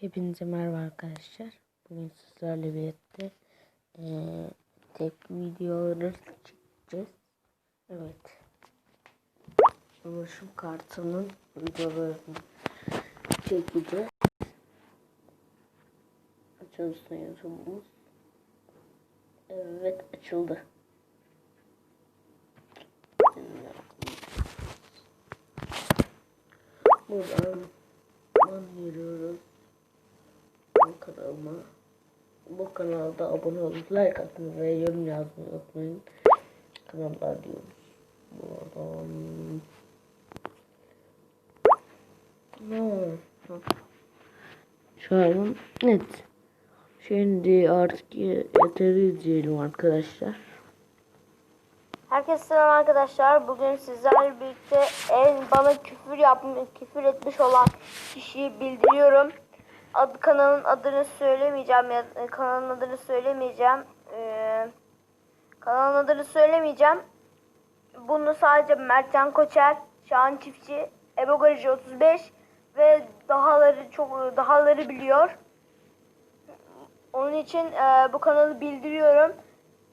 Hepinize merhaba arkadaşlar. Bugün sizlerle birlikte eee tek videoları çekeceğiz. Evet. Ulaşım kartının videolarını çekeceğiz. Açılsın YouTube'umuz. Evet açıldı. Buradan buradan giriyoruz bu kanalıma. Bu kanalda abone olup like atmayı ve yorum yazmayı unutmayın. Kanallar diyoruz. Buradan... Şu an net. Şimdi artık yeteri izleyelim arkadaşlar. Herkese selam arkadaşlar. Bugün sizlerle birlikte en bana küfür yapmış, küfür etmiş olan kişiyi bildiriyorum. Ad, kanalın adını söylemeyeceğim ya e, kanalın adını söylemeyeceğim. Ee, kanalın adını söylemeyeceğim. Bunu sadece Mertcan Koçer, Şahan Çiftçi, Ebo Garajı 35 ve dahaları çok dahaları biliyor. Onun için e, bu kanalı bildiriyorum.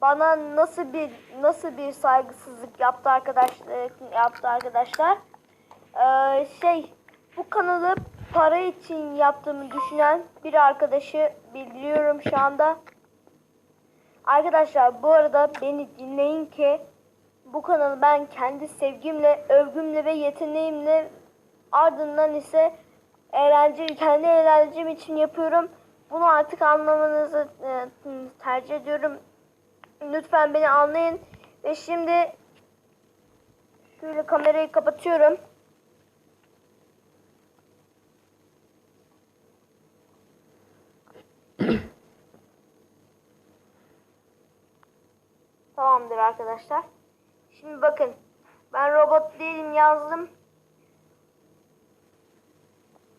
Bana nasıl bir nasıl bir saygısızlık yaptı arkadaşlar yaptı arkadaşlar. Ee, şey bu kanalı para için yaptığımı düşünen bir arkadaşı bildiriyorum şu anda. Arkadaşlar bu arada beni dinleyin ki bu kanalı ben kendi sevgimle, övgümle ve yeteneğimle ardından ise eğlence, kendi eğlencem için yapıyorum. Bunu artık anlamanızı e, tercih ediyorum. Lütfen beni anlayın. Ve şimdi şöyle kamerayı kapatıyorum. Tamamdır arkadaşlar. Şimdi bakın. Ben robot değilim yazdım.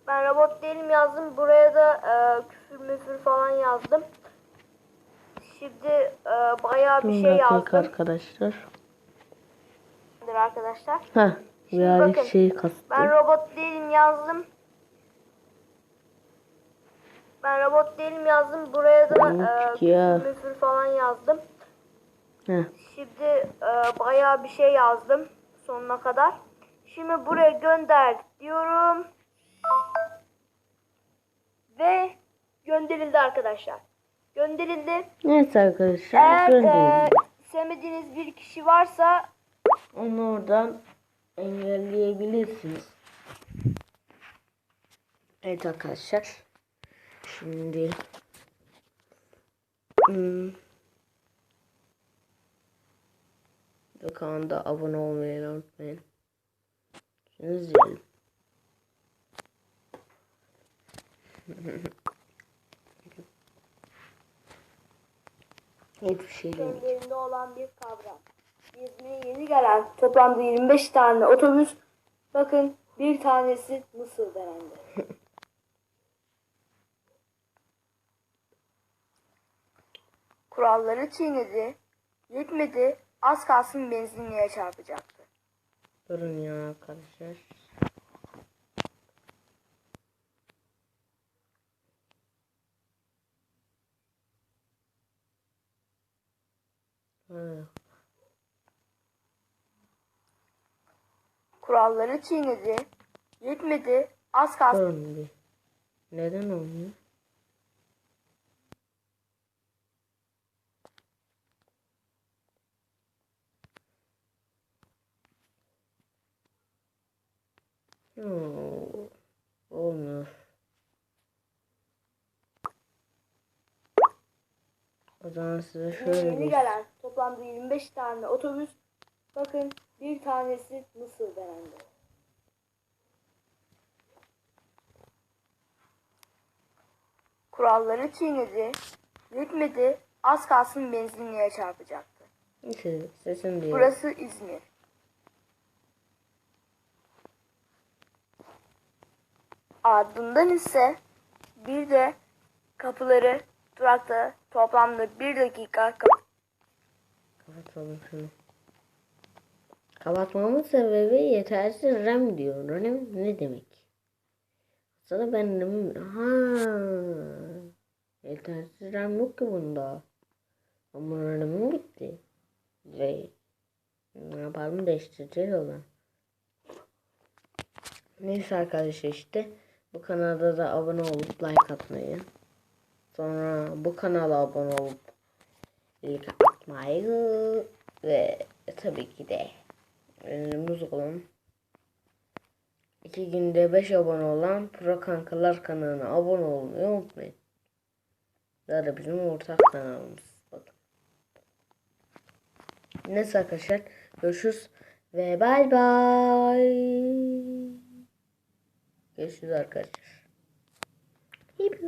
Ben robot değilim yazdım. Buraya da e, küfür müfür falan yazdım. Şimdi e, bayağı bir Bir şey yazdım. arkadaşlar. arkadaşlar. Heh. Şimdi bakın, şey kastı. Ben robot değilim yazdım. Ben robot değilim yazdım. Buraya da Yok e, ya. küfür müfür falan yazdım. Heh. Şimdi e, bayağı bir şey yazdım sonuna kadar. Şimdi buraya gönder diyorum. Ve gönderildi arkadaşlar. Gönderildi. Neyse arkadaşlar. Eğer e, sevmediğiniz bir kişi varsa Onu oradan engelleyebilirsiniz. Evet arkadaşlar. Şimdi hmm, ve kanalda abone olmayı unutmayın. Şimdi izleyelim. Hiçbir şey. Gönderinde olan bir kavram. İzmir'e yeni gelen toplamda 25 tane otobüs. Bakın bir tanesi Mısır denendi. Kuralları çiğnedi. Yetmedi. Az kalsın benzinliğe çarpacaktı. Durun ya arkadaşlar. Ha, Kuralları çiğnedi. Yetmedi. Az kalsın. Neden olmuyor? Oo, olmuyor. O zaman size şöyle Yeni bir gelen toplamda 25 tane otobüs. Bakın bir tanesi Mısır denendi. Kuralları çiğnedi. Yetmedi. Az kalsın benzinliğe çarpacaktı. Neyse, sesim diyor. Burası İzmir. Ardından ise bir de kapıları durakta toplamda bir dakika kap- Kapatalım şunu. Kapatmamın sebebi yetersiz RAM diyor. RAM ne demek? Sana benim ha yetersiz RAM yok ki bunda. Ama RAM'im gitti. Ve ne yapalım değiştireceğiz o zaman. Neyse arkadaşlar işte bu kanalda da abone olup like atmayı. Sonra bu kanala abone olup like atmayı ve tabii ki de önümüz olun. İki günde 5 abone olan Pro Kankalar kanalına abone olmayı unutmayın. Zaten bizim ortak kanalımız. Bakın. Neyse arkadaşlar görüşürüz ve bay bay. Görüşürüz arkadaşlar. Hip.